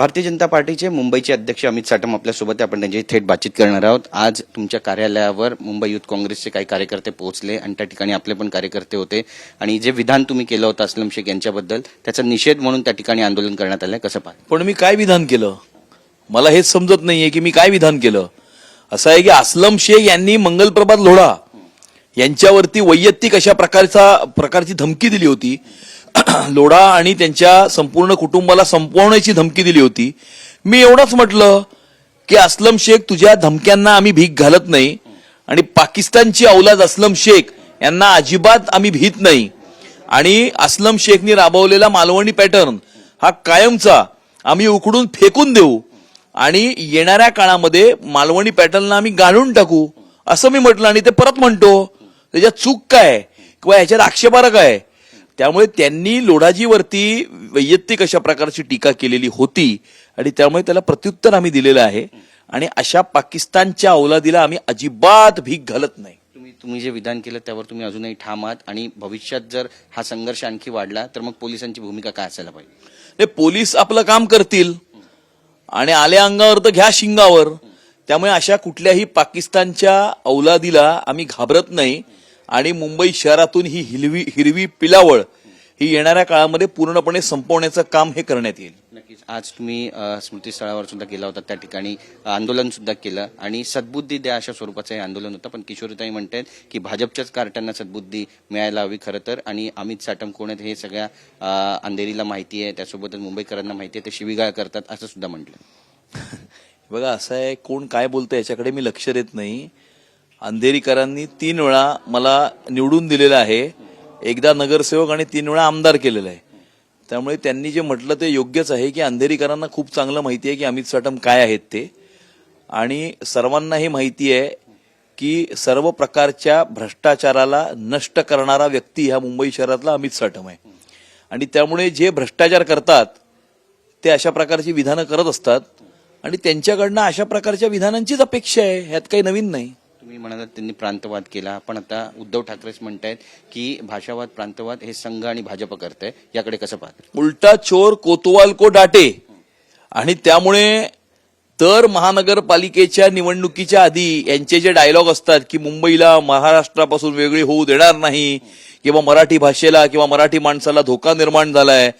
भारतीय जनता पार्टीचे मुंबईचे अध्यक्ष अमित साटम आपल्यासोबत आपण त्यांची थेट बातचीत करणार आहोत. आज तुमच्या कार्यालयावर मुंबई युथ काँग्रेसचे काही कार्यकर्ते पोहोचले आणि त्या ठिकाणी आपले पण कार्यकर्ते होते. आणि जे विधान तुम्ही केलं होतं असलम शेख यांच्याबद्दल त्याचा निषेध म्हणून त्या ठिकाणी आंदोलन करण्यात आलंय. कसं पाहत? पण मी काय विधान केलं? मला हेच समजत नाहीये की मी काय विधान केलं. असं आहे की असलम शेख यांनी मंगलप्रभात लोढा यांच्यावरती वैयक्तिक अशा प्रकारचा प्रकारची धमकी दिली होती. लोढा आणि त्यांच्या संपूर्ण कुटुंबाला संपवण्याची धमकी दिली होती. मी एवढंच म्हटलं की असलम शेख तुझ्या धमक्यांना आम्ही भीक घालत नाही आणि पाकिस्तानची औलाद असलम शेख यांना अजिबात आम्ही भीत नाही. आणि असलम शेखनी राबवलेला मालवणी पॅटर्न हा कायमचा. आम्ही उकडून फेकून देऊ आणि येणाऱ्या काळामध्ये मालवणी पॅटर्नला आम्ही गाळून टाकू असं मी म्हटलं आणि ते परत म्हणतो त्याच्यात चूक काय किंवा ह्याच्यात आक्षेपार्ह काय त्यामुळे त्यांनी लोढाजीवरती वैयक्तिक अशा प्रकारची टीका केलेली होती आणि त्यामुळे त्याला प्रत्युत्तर आम्ही दिलेलं आहे. आणि अशा पाकिस्तानच्या औलादीला आम्ही अजिबात भीक घालत नाही. तुम्ही तुम्ही जे विधान केलं त्यावर तुम्ही अजूनही ठाम आहात आणि भविष्यात जर हा संघर्ष आणखी वाढला तर मग पोलिसांची भूमिका काय असायला पाहिजे? पोलीस आपलं काम करतील. आणि आल्या अंगावर तर घ्या शिंगावर. त्यामुळे अशा कुठल्याही पाकिस्तानच्या औलादीला आम्ही घाबरत नाही. आणि मुंबई शहरातून ही हिरवी हिरवी पिलावळ ही येणाऱ्या काळामध्ये पूर्णपणे संपवण्याचं काम हे करण्यात येईल. नक्कीच. आज तुम्ही स्मृतीस्थळावर सुद्धा गेला होता त्या ठिकाणी आंदोलन सुद्धा केलं आणि सद्बुद्धी द्या अशा स्वरूपाचं हे आंदोलन होतं. पण किशोरीताई म्हणतात की भाजपच्याच कार्ट्यांना सद्बुद्धी मिळायला हवी खरं तर आणि अमित साटम कोण आहेत हे सगळ्या अंधेरीला माहिती आहे त्यासोबतच मुंबईकरांना माहिती आहे ते शिवीगाळ करतात असं सुद्धा म्हटलं. बघा असं आहे कोण काय बोलतं याच्याकडे मी लक्ष देत नाही. अंधेरीकरांनी तीन वेळा मला निवडून दिलेलं आहे. एकदा नगरसेवक आणि तीन वेळा आमदार केलेलं आहे. त्यामुळे त्यांनी जे म्हटलं ते योग्यच आहे की अंधेरीकरांना खूप चांगलं माहिती आहे की अमित साटम काय आहेत ते. आणि सर्वांना हे माहिती आहे की सर्व प्रकारच्या भ्रष्टाचाराला नष्ट करणारा व्यक्ती ह्या मुंबई शहरातला अमित साटम आहे. आणि त्यामुळे जे भ्रष्टाचार करतात ते अशा प्रकारची विधानं करत असतात. आणि त्यांच्याकडनं अशा प्रकारच्या विधानांचीच अपेक्षा आहे. ह्यात काही नवीन नाही. तुम्ही म्हणालात त्यांनी प्रांतवाद केला. पण आता उद्धव ठाकरेच म्हणतायत की भाषावाद प्रांतवाद हे संघ आणि भाजप करतंय. याकडे कसं पाहत? उलटा चोर कोतवाल को डाटे. आणि त्यामुळे तर महानगरपालिकेच्या निवडणुकीच्या आधी यांचे जे डायलॉग असतात की मुंबईला महाराष्ट्रापासून वेगळी होऊ देणार नाही किंवा मराठी भाषेला किंवा मराठी माणसाला धोका निर्माण झालाय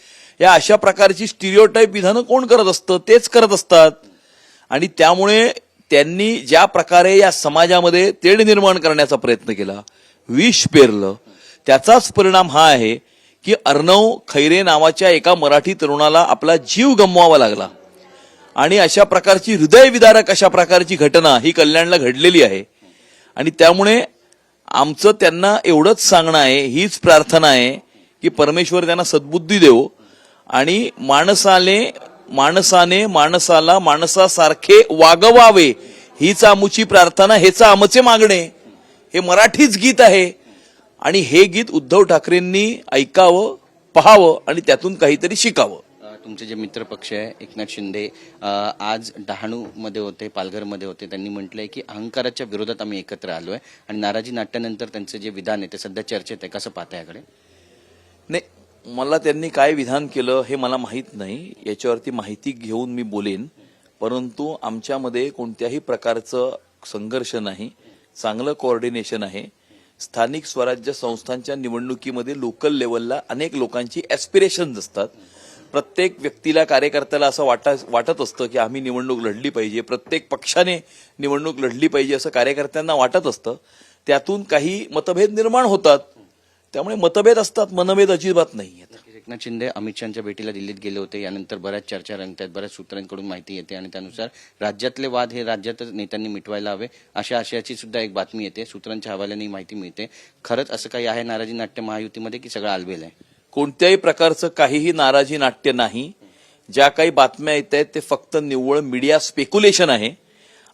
या अशा प्रकारची स्टिरिओटाईप विधानं कोण करत असतं? तेच करत असतात. आणि त्यामुळे त्यांनी ज्या प्रकारे या समाजामध्ये तेढ निर्माण करण्याचा प्रयत्न केला विष पेरलं त्याचाच परिणाम हा आहे की अर्णव खैरे नावाच्या एका मराठी तरुणाला आपला जीव गमवावा लागला. आणि अशा प्रकारची हृदयविदारक अशा प्रकारची घटना ही कल्याणला घडलेली आहे. आणि त्यामुळे आमचं त्यांना एवढंच सांगणं आहे हीच प्रार्थना आहे की परमेश्वर त्यांना सद्बुद्धी देव. आणि माणसाने माणसाने माणसाला माणसासारखे वागवावे हीच आमुची प्रार्थना हेच आमचे मागणे. हे मराठीच गीत आहे. आणि हे गीत उद्धव ठाकरेंनी ऐकावं पहावं आणि त्यातून काहीतरी शिकावं. तुमचे जे मित्र पक्ष आहे एकनाथ शिंदे आज डहाणूमध्ये होते पालघरमध्ये होते. त्यांनी म्हटलंय की अहंकाराच्या विरोधात आम्ही एकत्र आलोय आणि नाराजी नाट्यानंतर त्यांचं जे विधान आहे ते सध्या चर्चेत आहे. कसं पाहता याकडे? नाही मला त्यांनी काय विधान केलं हे मला माहीत नाही. याच्यावरती माहिती घेऊन मी बोलेन. परंतु आमच्यामध्ये कोणत्याही प्रकारचं संघर्ष नाही. चांगलं कोऑर्डिनेशन आहे. स्थानिक स्वराज्य संस्थांच्या निवडणुकीमध्ये लोकल लेवलला अनेक लोकांची ॲस्पिरेशन्स असतात. प्रत्येक व्यक्तीला कार्यकर्त्याला असं वाटा वाटत असतं की आम्ही निवडणूक लढली पाहिजे. प्रत्येक पक्षाने निवडणूक लढली पाहिजे असं कार्यकर्त्यांना वाटत असतं. त्यातून काही मतभेद निर्माण होतात. त्यामुळे मतभेद असतात मनभेद अजिबात नाही आहेत एकनाथ शिंदे अमित शहाच्या भेटीला दिल्लीत गेले होते. यानंतर बऱ्याच चर्चा रंगतात बऱ्याच सूत्रांकडून माहिती येते आणि त्यानुसार राज्यातले वाद हे राज्यातच नेत्यांनी मिटवायला हवे अशा आशयाची सुद्धा एक बातमी येते. सूत्रांच्या हवाल्याने ही माहिती मिळते. खरंच असं काही आहे नाराजी नाट्य महायुतीमध्ये की सगळं आलबेल आहे? कोणत्याही प्रकारचं काहीही नाराजी नाट्य नाही. ज्या काही बातम्या येत आहेत ते फक्त निव्वळ मीडिया स्पेक्युलेशन आहे.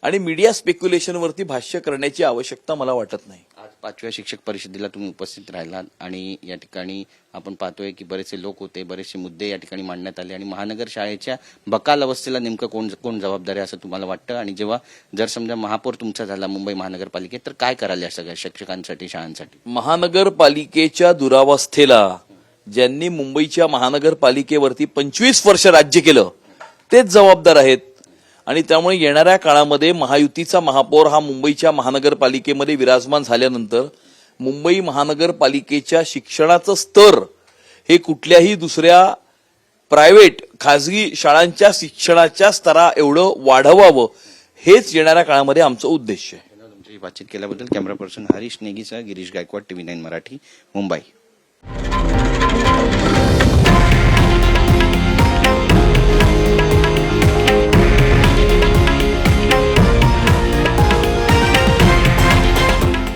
आणि मीडिया स्पेक्युलेशनवरती भाष्य करण्याची आवश्यकता मला वाटत नाही. आज पाचव्या शिक्षक परिषदेला तुम्ही उपस्थित राहिलात आणि या ठिकाणी आपण पाहतोय की बरेचसे लोक होते बरेचसे मुद्दे या ठिकाणी मांडण्यात आले आणि महानगर शाळेच्या बकाल अवस्थेला नेमकं कोण कोण जबाबदार आहे असं तुम्हाला वाटतं? आणि जेव्हा जर समजा महापौर तुमचा झाला मुंबई महानगरपालिकेत तर काय कराल या सगळ्या शिक्षकांसाठी शाळांसाठी? महानगरपालिकेच्या दुरावस्थेला ज्यांनी मुंबईच्या महानगरपालिकेवरती पंचवीस वर्ष राज्य केलं तेच जबाबदार आहेत. आणि त्यामुळे येणाऱ्या काळामध्ये महायुतीचा महापौर हा मुंबईच्या महानगरपालिकेमध्ये विराजमान झाल्यानंतर मुंबई महानगरपालिकेच्या शिक्षणाचं स्तर हे कुठल्याही दुसऱ्या प्रायव्हेट खाजगी शाळांच्या शिक्षणाच्या स्तरा एवढं वाढवावं हेच येणाऱ्या काळामध्ये आमचं उद्देश आहे. तुमच्याशी बातचीत केल्याबद्दल कॅमेरा पर्सन हरीश नेगीचा गिरीश गायकवाड टीव्ही नाईन मराठी मुंबई.